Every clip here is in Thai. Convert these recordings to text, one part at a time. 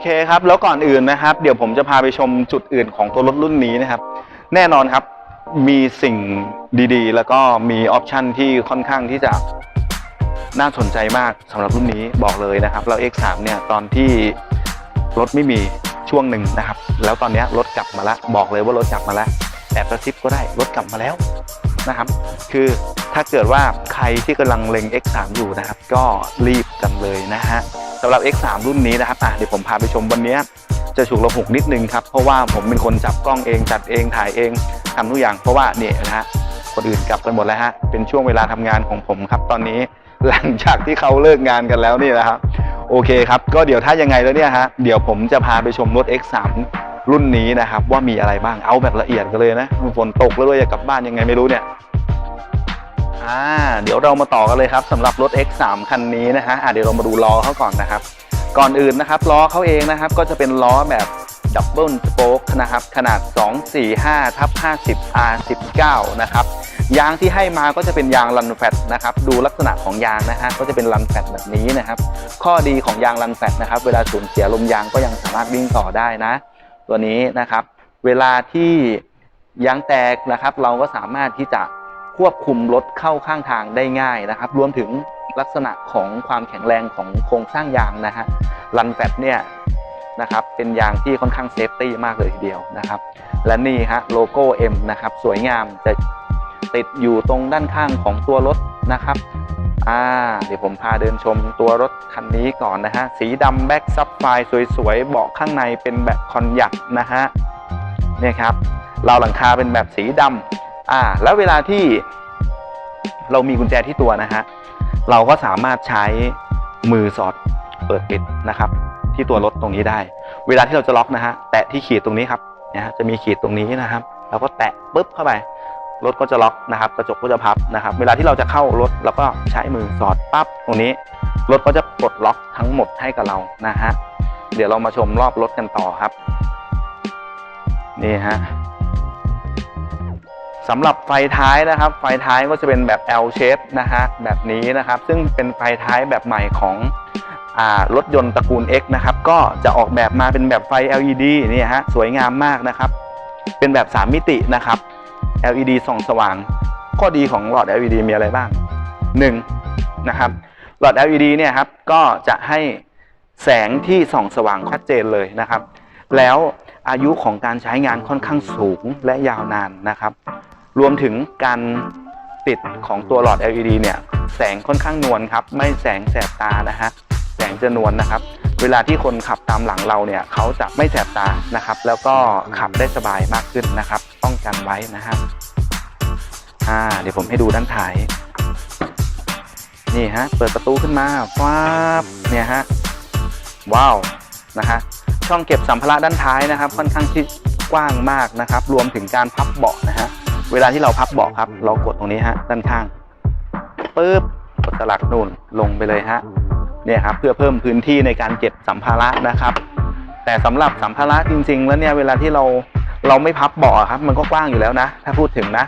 เคครับ แล้วก่อนอื่นนะครับ เดี๋ยวผมจะพาไปชมจุดอื่นของตัวรถรุ่นนี้นะครับ แน่นอนครับ มีสิ่งดีๆ แล้วก็มีออปชันที่ค่อนข้างที่จะน่าสนใจมากสำหรับรุ่นนี้บอกเลยนะครับแล้ว X3 เนี่ยตอนที่รถไม่มีช่วงหนึ่งนะครับ แล้วตอนนี้รถกลับมาแล้วบอกเลยว่ารถกลับมาแล้วแอบกระซิบก็ได้รถกลับมาแล้วนะครับ คือถ้าเกิดว่าใครที่กำลังเล็ง X3 อยู่นะครับ ก็รีบกันเลยนะฮะ สำหรับ X3 รุ่นนี้นะครับอะเดี๋ยวผมพาไปชมวันนี้จะฉุกระหุกนิดนึงครับ เพราะว่าผมเป็นคนจับกล้องเองจัดเองถ่ายเองทำทุกอย่าง เพราะว่าเนี่ยนะฮะคนอื่นกลับกันหมดแล้วฮะเป็นช่วงเวลาทำงานของผมครับ ตอนนี้หลังจากที่เขาเลิกงานกันแล้วนี่นะครับโอเคครับ ก็เดี๋ยวถ้ายังไงแล้วเนี่ยฮะเดี๋ยวผมจะพาไปชมรถ X3 รุ่นนี้นะครับว่ามีอะไรบ้างเอาแบบละเอียดกันเลยนะฝนตกแล้วด้วยกลับบ้านยังไงไม่รู้เนี่ย อ่าเดี๋ยวเรามาต่อกันเลยครับสำหรับรถ X3 คันนี้นะฮะอ่าเดี๋ยวเรามาดูล้อเขาก่อนนะครับ ก่อนอื่นนะครับล้อเขาเองนะครับก็จะเป็นล้อแบบดับเบิลสโป๊กนะครับขนาด 245ทับ50 R19 นะครับยางที่ให้มาก็จะเป็นยางรันแฟตนะครับดูลักษณะของยางนะฮะก็จะเป็นรันแฟตแบบนี้นะครับข้อดีของยางรันแฟตนะครับเวลาสูญเสียลมยางก็ยังสามารถวิ่งต่อได้นะ ตัวนี้นะครับ เวลาที่ยางแตกนะครับ เราก็สามารถที่จะ ควบคุมรถเข้าข้างทางได้ง่ายนะครับ รวมถึงลักษณะของความแข็งแรงของโครงสร้างยางนะฮะรันแฟตเนี่ยนะครับเป็นยางที่ค่อนข้างเซฟตี้มากเลยทีเดียวนะครับ และนี่ฮะโลโก้ M นะครับสวยงามจะติดอยู่ตรงด้านข้างของตัวรถนะครับอ่าเดี๋ยวผมพาเดินชมตัวรถคันนี้ก่อนนะฮะสีดำแบ็กซับไฟสวยๆเบาะข้างในเป็นแบบคอนยักนะฮะเนี่ยครับราวหลังคาเป็นแบบสีดำ อ่า แล้วเวลาที่เรามีกุญแจที่ตัวนะฮะ เราก็สามารถใช้มือสอดเปิดปิดนะครับ ที่ตัวรถตรงนี้ได้ เวลาที่เราจะล็อกนะฮะ แตะที่ขีดตรงนี้ครับนะฮะจะมีขีดตรงนี้นะครับ เราก็แตะปุ๊บเข้าไป รถก็จะล็อกนะครับ กระจกก็จะพับนะครับ เวลาที่เราจะเข้ารถเราก็ใช้มือสอดปั๊บตรงนี้ รถก็จะปลดล็อกทั้งหมดให้กับเรานะฮะ เดี๋ยวเรามาชมรอบรถกันต่อครับ นี่ฮะ สำหรับไฟท้ายนะครับ ไฟท้ายก็จะเป็นแบบ L shape นะฮะแบบนี้นะครับ ซึ่งเป็นไฟท้ายแบบใหม่ของรถยนต์ตระกูล X นะครับ ก็จะออกแบบมาเป็นแบบไฟ LED นี่ฮะสวยงามมากนะครับ เป็นแบบ 3 มิตินะครับ LED ส่องสว่าง ข้อดีของหลอด LED มีอะไรบ้าง 1. นะครับ หลอด LED เนี่ยครับก็จะให้แสงที่ส่องสว่างชัดเจนเลยนะครับ แล้วอายุของการใช้งานค่อนข้างสูงและยาวนานนะครับ รวมถึงการติดของตัวหลอด LED เนี่ยแสงค่อนข้างนวลครับ ไม่แสงแสบตานะฮะแสงจะนวลนะครับ เวลาที่คนขับตามหลังเราเนี่ยเขาจะไม่แสบตานะครับ แล้วก็ขับได้สบายมากขึ้นนะครับ ป้องกันไว้นะครับอ่าเดี๋ยวผมให้ดูด้านท้ายนี่ฮะเปิดประตูขึ้นมาฟ้าบเนี่ยฮะว้าวนะฮะช่องเก็บสัมภาระด้านท้ายนะครับ ค่อนข้างที่กว้างมากนะครับ รวมถึงการพับเบาะนะฮะ เวลาที่เราพับเบาะครับ เรากดตรงนี้ฮะด้านข้างปึ๊บกดสลักนู่นลงไปเลยฮะเนี่ยครับเพื่อเพิ่มพื้นที่ในการเก็บสัมภาระนะครับ แต่สำหรับสัมภาระจริง ๆ แล้วเนี่ยเวลาที่เราเราไม่พับเบาะครับ มันก็กว้างอยู่แล้วนะ ถ้าพูดถึงนะ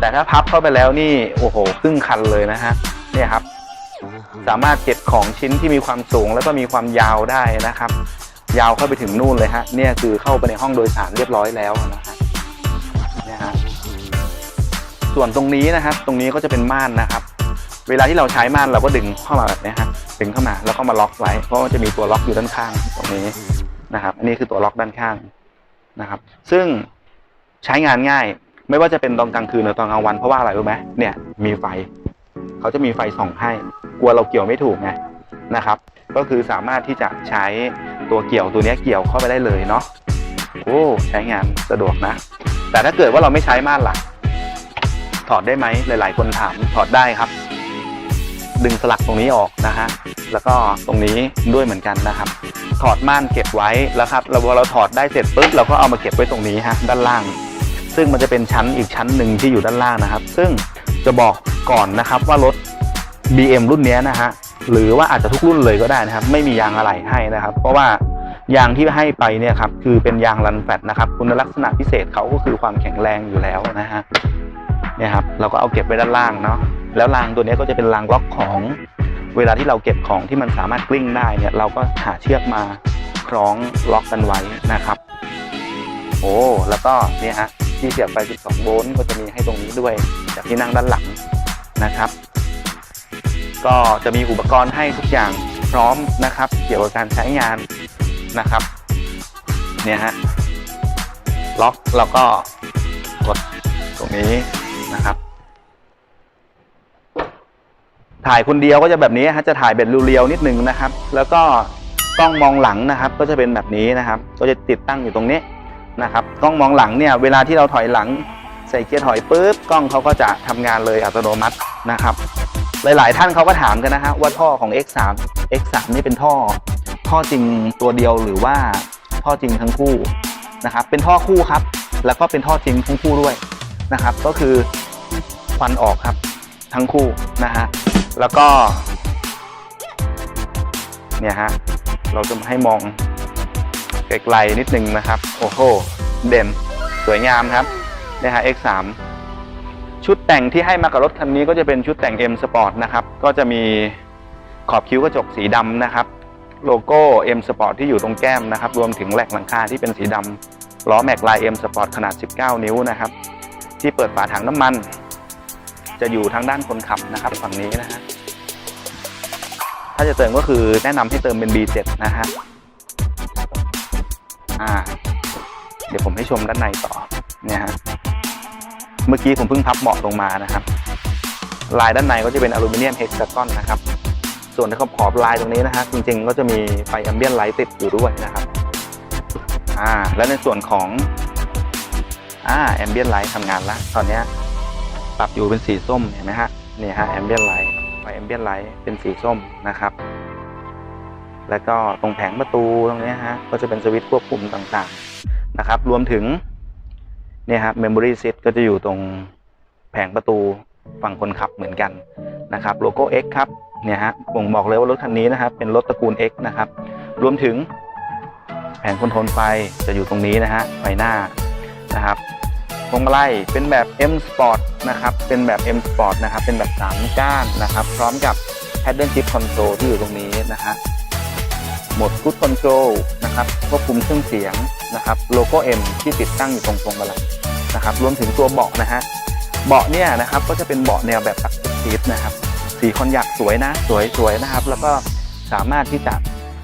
แต่ถ้าพับเข้าไปแล้วนี่โอ้โหครึ่งคันเลยนะฮะเนี่ยครับ สามารถเก็บของชิ้นที่มีความสูงแล้วก็มีความยาวได้นะครับ ยาวเข้าไปถึงนู่นเลยฮะเนี่ยคือเข้าไปในห้องโดยสารเรียบร้อยแล้วนะฮะ ส่วนตรงนี้นะครับ ตรงนี้ก็จะเป็นม่านนะครับ เวลาที่เราใช้ม่านเราก็ดึงเข้ามาแบบนี้ฮะดึงเข้ามาแล้วก็มาล็อกไว้ เพราะว่าจะมีตัวล็อกอยู่ด้านข้างตรงนี้นะครับ อันนี้คือตัวล็อกด้านข้างนะครับ ซึ่งใช้งานง่าย ไม่ว่าจะเป็นตอนกลางคืนหรือตอนกลางวันเพราะว่าอะไรรู้ไหมเนี่ยมีไฟเขาจะมีไฟส่องให้ กลัวเราเกี่ยวไม่ถูกไงนะครับ ก็คือสามารถที่จะใช้ตัวเกี่ยวตัวนี้เกี่ยวเข้าไปได้เลยเนาะโอ้ใช้งานสะดวกนะ แต่ถ้าเกิดว่าเราไม่ใช้ม่านล่ะ ถอดได้ไหมหลาย ๆ คนถามถอดได้ครับ ดึงสลักตรงนี้ออกนะฮะแล้วก็ตรงนี้ด้วยเหมือนกันนะครับ ถอดม่านเก็บไว้แล้วครับแล้วพอเราถอดได้เสร็จปุ๊บเราก็เอามาเก็บไว้ตรงนี้ฮะด้านล่าง ซึ่งมันจะเป็นชั้นอีกชั้นหนึ่งที่อยู่ด้านล่างนะครับ ซึ่งจะบอกก่อนนะครับว่ารถ BM รุ่นเนี้ยนะฮะหรือว่าอาจจะทุกรุ่นเลยก็ได้นะครับ ไม่มียางอะไหล่ให้นะครับ เพราะว่ายางที่ให้ไปเนี่ยครับคือเป็นยางรันแฟตนะครับ คุณลักษณะพิเศษเขาก็คือความแข็งแรงอยู่แล้วนะฮะ เนี่ยครับเราก็เอาเก็บไว้ด้านล่างเนาะแล้วรางตัวนี้ก็จะเป็นรางล็อกของเวลาที่เราเก็บของที่มันสามารถกลิ้งได้เนี่ยเราก็หาเชือกมาคล้องล็อกกันไว้นะครับ โอ้แล้วก็เนี่ยฮะที่เสียบไฟ 12 โวลต์ก็จะมีให้ตรงนี้ด้วย จากที่นั่งด้านหลังนะครับ ก็จะมีอุปกรณ์ให้ทุกอย่างพร้อมนะครับ เกี่ยวกับการใช้งานนะครับ เนี่ยฮะล็อกแล้วก็กดตรงนี้ นะครับ ถ่ายคนเดียวก็จะแบบนี้ฮะจะถ่ายเป็นเรียวๆนิดนึงนะครับ แล้วก็กล้องมองหลังนะครับ ก็จะเป็นแบบนี้นะครับ ก็จะติดตั้งอยู่ตรงนี้นะครับกล้องมองหลังเนี่ยเวลาที่เราถอยหลังใส่เกียร์ถอยปุ๊บกล้องเขาก็จะทำงานเลยอัตโนมัตินะครับ หลาย ๆ ท่านเขาก็ถามกันนะฮะว่าท่อของ X3 X3 นี่เป็นท่อ ท่อจริงตัวเดียวหรือว่าท่อจริงทั้งคู่นะครับเป็นท่อคู่ครับ แล้วก็เป็นท่อจริงทั้งคู่ด้วยนะครับ ก็คือ ควันออกครับ ทั้งคู่นะฮะแล้วก็ เนี่ยฮะเราจะมาให้มองไกลๆนิดนึงนะครับ โอ้โห เด่นสวยงามครับเนี่ยฮะ X3 ชุดแต่งที่ให้มากับรถคันนี้ก็จะเป็นชุดแต่ง M Sport นะครับ ก็จะมีขอบคิ้วกระจกสีดำนะครับ โลโก้ M Sport ที่อยู่ตรงแก้มนะครับ รวมถึงแหลกหลังคาที่เป็นสีดำล้อแม็กลาย M Sport ขนาด 19 นิ้วนะครับ ที่เปิดฝาถังน้ำมัน จะอยู่ทางด้านคนขับนะครับฝั่งนี้นะฮะถ้าจะเติมก็คือแนะนำให้เติมเป็น B7 นะฮะอ่า เดี๋ยวผมให้ชมด้านในต่อเนี่ยฮะเมื่อกี้ผมเพิ่งพับเบาะลงมานะครับ ลายด้านในก็จะเป็นอลูมิเนียมเฮกซากอนนะครับ ส่วนในขอบขอบลายตรงนี้นะฮะจริงๆ ก็จะมีไฟแอมเบียนไลท์ติดอยู่ด้วยนะครับอ่าและในส่วนของอ่าแอมเบียนไลท์ทำงานแล้วตอนเนี้ย ปรับอยู่เป็นสีส้มเห็นไหมฮะนี่ฮะแอมเบียนไลท์ไฟแอมเบียนไลท์เป็นสีส้มนะครับ แล้วก็ตรงแผงประตูตรงนี้ฮะก็จะเป็นสวิตช์ควบคุมต่างๆนะครับ รวมถึงเนี่ยครับ memory seat ก็จะอยู่ตรงแผงประตูฝั่งคนขับเหมือนกันนะครับโลโก้ X ครับเนี่ยฮะบ่งบอกเลยว่ารถคันนี้นะครับเป็นรถตระกูล X นะครับ รวมถึงแผงคอนโทรลไฟจะอยู่ตรงนี้นะฮะไฟหน้านะครับ พวงมาลัยเป็นแบบ M Sport นะครับ เป็นแบบ M Sport นะครับ เป็นแบบ3ก้านนะครับ พร้อมกับ Paddle Shift Control ที่อยู่ตรงนี้นะฮะโหมด Good Control นะครับควบคุมเครื่องเสียงนะครับ โลโก้ M ที่ติดตั้งอยู่ตรงพวงมาลัยนะครับ รวมถึงตัวเบาะนะฮะ เบาะเนี่ยนะครับ ก็จะเป็นเบาะแนวแบบตักซีทนะครับ สีคอนยักสวยนะ สวยสวยนะครับ แล้วก็สามารถที่จะ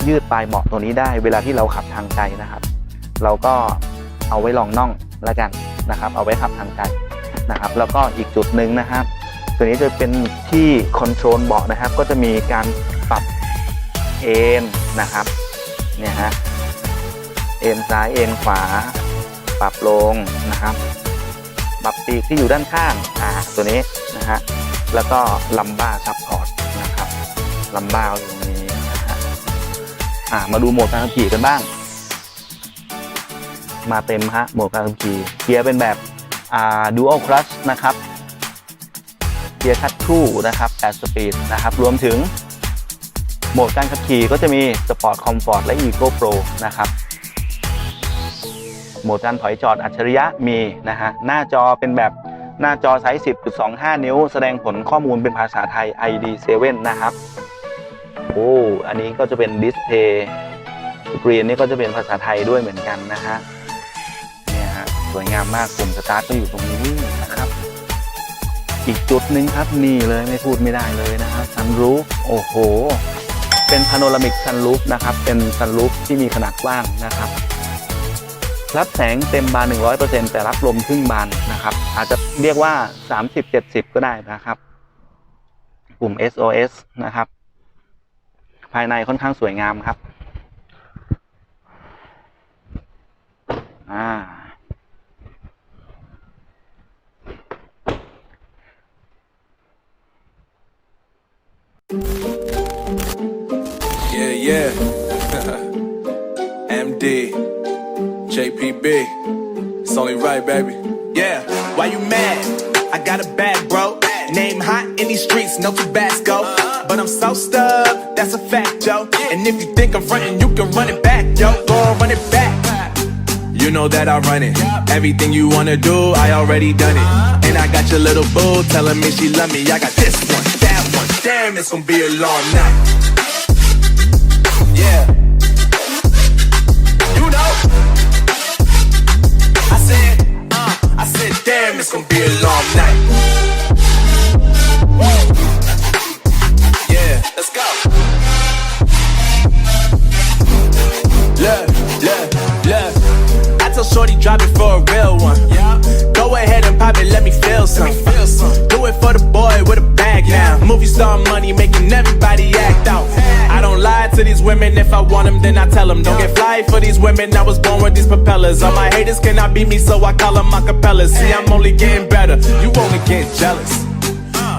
ยืดปลายเบาะตัวนี้ได้ เวลาที่เราขับทางไกลนะครับ เราก็เอาไว้ลองน่องแล้วกัน นะครับ เอาไว้ขับทางไกลนะครับ แล้วก็อีกจุดหนึ่งนะครับ ตัวนี้จะเป็นที่คอนโทรลเบาะนะครับ ก็จะมีการปรับเอนนะครับเนี่ยฮะเอนซ้ายเอนขวา ปรับลงนะครับ ปรับปีกที่อยู่ด้านข้างอ่าตัวนี้นะฮะแล้วก็ลัมบ้าซัพพอร์ตนะครับลัมบ้าตรงนี้นะฮะอ่ามาดูโหมดการขับขี่กันบ้าง มาเต็มฮะโหมดการขับขี่เกียร์เป็นแบบอ่า dual clutch นะครับเกียร์คัดคู่นะครับ8สปีดนะครับ รวมถึงโหมดการขับขี่ก็จะมี Sport Comfort และ Eco Pro นะครับ โหมดการถอยจอดอัจฉริยะมีนะฮะ หน้าจอเป็นแบบหน้าจอไซส์ 10.25 นิ้ว แสดงผลข้อมูลเป็นภาษาไทย ID7 นะครับ โอ้ อันนี้ก็จะเป็นดิสเพย์สกรีนนี่ก็จะเป็นภาษาไทยด้วยเหมือนกันนะฮะ สวยงามมากปุ่มสตาร์ทก็อยู่ตรงนี้นะครับ อีกจุดหนึ่งครับนี่เลยไม่พูดไม่ได้เลยนะครับซันรูฟโอ้โห เป็นพาโนรามิกซันรูฟนะครับ เป็นซันรูฟที่มีขนาดกว้างนะครับ รับแสงเต็มบาน 100%แต่รับลมครึ่งบานนะครับ อาจจะเรียกว่า 30-70 ก็ได้นะครับ ปุ่ม SOS นะครับ ภายในค่อนข้างสวยงามครับ อ่า Yeah. MD, JPB. It's only right, baby. Yeah, why you mad? I got a bag, bro. Name hot in these streets, no Tabasco. But I'm so stubbed, that's a fact, yo. And if you think I'm frontin', you can run it back, yo. Go run it back. You know that I run it. Everything you wanna do, I already done it. And I got your little boo telling me she love me. I got this one, that one. Damn, it's gonna be a long night. Yeah. Movie star money making everybody act out. I don't lie to these women. If I want them, then I tell them. Don't get fly for these women. I was born with these propellers. All my haters cannot beat me, so I call them acapellas. See, I'm only getting better. You only get jealous.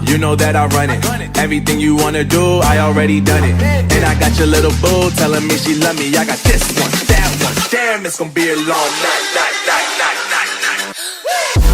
You know that I run it. Everything you wanna do, I already done it. And I got your little boo telling me she love me. I got this one, that one. Damn, it's gonna be a long night, night, night, night, night, night.